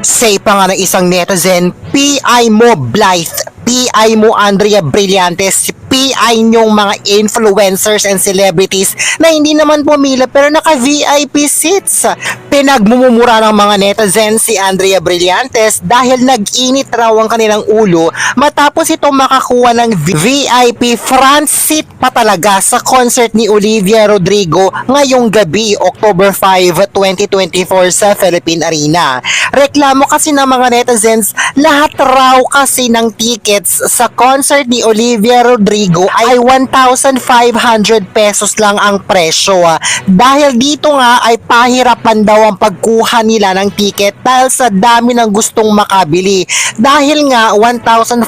Say pa nga ng isang netizen, PI mo Blythe, PI mo Andrea Brillantes, PI nyong mga influencers and celebrities na hindi naman pumila pero naka VIP seats. Pinagmumura ng mga netizen si Andrea Brillantes dahil nag-init raw ang kanilang ulo matapos ito makakuha ng VIP front seat pa talaga sa concert ni Olivia Rodrigo ngayong gabi, October 5, 2024 sa Philippine Arena. Reklamo kasi ng mga netizens, lahat raw kasi ng tickets sa concert ni Olivia Rodrigo ay 1,500 pesos lang ang presyo. ah. Dahil dito nga ay pahirapan daw ang pagkuha nila ng ticket dahil sa dami ng gustong makabili. Dahil nga 1,500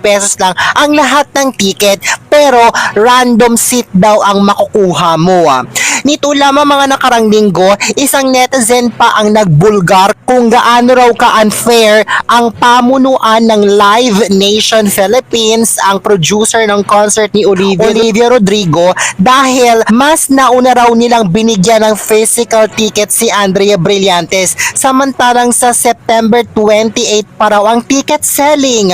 pesos lang ang lahat ng ticket pero random seat daw ang makukuha mo. ah. Nito lamang mga nakarang linggo, isang netizen pa ang nagbulgar kung gaano raw ka-unfair ang pamunuan ng Live Nation Philippines, ang producer ng concert ni Olivia, Olivia Rodrigo, dahil mas nauna raw nilang binigyan ng physical ticket si Andrea Brillantes, samantalang sa September 28 pa raw ang ticket selling.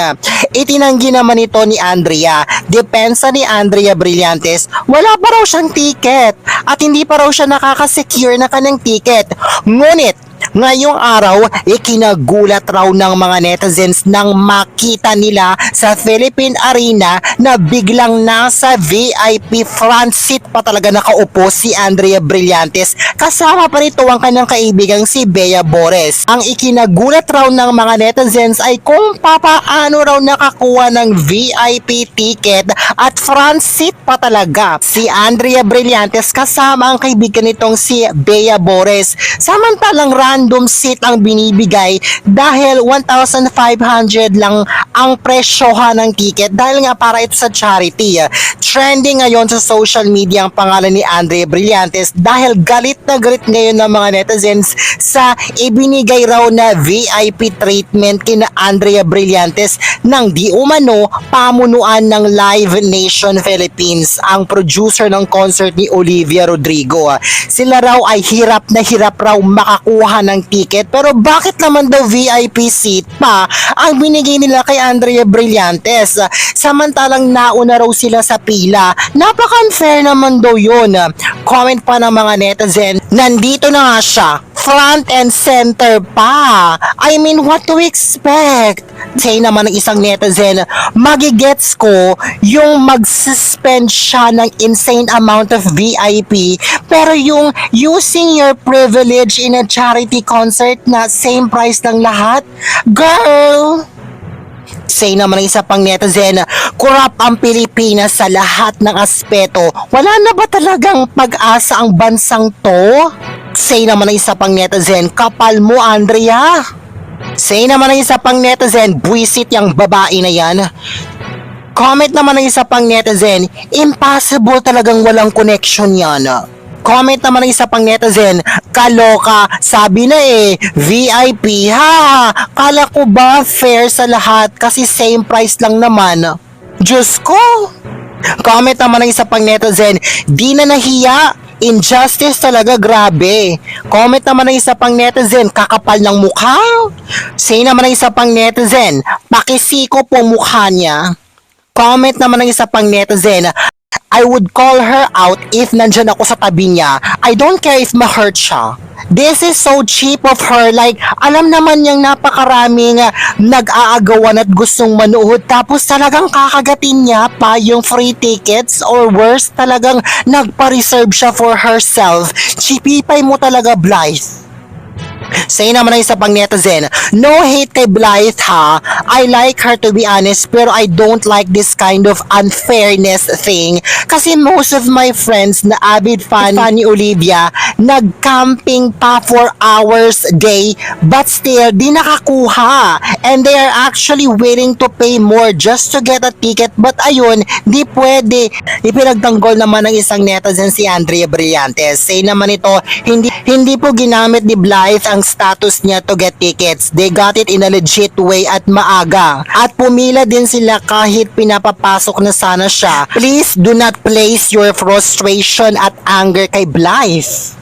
Itinanggi naman ito ni Andrea. Depensa ni Andrea Brillantes, wala pa raw siyang ticket at hindi pa raw siya nakaka-secure na kanyang ticket. Ngunit, Ngayong araw, ikinagulat raw ng mga netizens nang makita nila sa Philippine Arena na biglang nasa VIP front seat pa talaga nakaupo si Andrea Brillantes kasama pa rito ang kanyang kaibigang si Bea Bores. Ang ikinagulat raw ng mga netizens ay kung papaano raw nakakuha ng VIP ticket at front seat pa talaga si Andrea Brillantes kasama ang kaibigan nitong si Bea Bores. Samantalang random seat ang binibigay dahil 1,500 lang ang presyohan ng ticket dahil nga para ito sa charity. Trending ngayon sa social media ang pangalan ni Andre Brillantes dahil galit na galit ngayon ng mga netizens sa ibinigay raw na VIP treatment kina Andrea Brillantes nang di umano pamunuan ng Live Nation Philippines ang producer ng concert ni Olivia Rodrigo. Sila raw ay hirap na hirap raw makakuha ng ticket. Pero bakit naman daw VIP seat pa ang binigay nila kay Andrea Brillantes? Samantalang nauna raw sila sa pila. Napaka-unfair naman daw yun. Comment pa ng mga netizen nandito na nga siya front and center pa I mean what to expect say naman ng isang netizen magigets ko yung mag-suspend siya ng insane amount of VIP pero yung using your privilege in a charity concert na same price ng lahat girl Say naman ng isa pang netizen, kurap ang Pilipinas sa lahat ng aspeto. Wala na ba talagang pag-asa ang bansang to? Say naman ng isa pang netizen, kapal mo Andrea. Say naman ng isa pang netizen, buwisit yung babae na yan. Comment naman ng isa pang netizen, impossible talagang walang connection yan. Comment naman ng isa pang netizen, kaloka, sabi na eh, VIP, ha, kala ko ba fair sa lahat kasi same price lang naman. Diyos ko! Comment naman ng isa pang netizen, di na nahiya, injustice talaga grabe. Comment naman ng isa pang netizen, kakapal ng mukha. Say naman ng isa pang netizen, pakisiko po mukha niya. Comment naman ng isa pang netizen, I would call her out if nandyan ako sa tabi niya. I don't care if ma-hurt siya. This is so cheap of her. Like, alam naman niyang napakaraming nag-aagawan at gustong manood. Tapos talagang kakagatin niya pa yung free tickets or worse, talagang nagpa-reserve siya for herself. Chipipay mo talaga, Blythe. Say naman ng isa pang netizen, no hate kay Blythe ha. I like her to be honest pero I don't like this kind of unfairness thing. Kasi most of my friends na avid fan, fan ni Olivia, nag-camping pa for hours day but still di nakakuha. And they are actually willing to pay more just to get a ticket but ayun, di pwede. Ipinagtanggol naman ng isang netizen si Andrea Brillantes. Say naman ito, hindi, hindi po ginamit ni Blythe ang status niya to get tickets. They got it in a legit way at maaga. At pumila din sila kahit pinapapasok na sana siya. Please do not place your frustration at anger kay Blythe.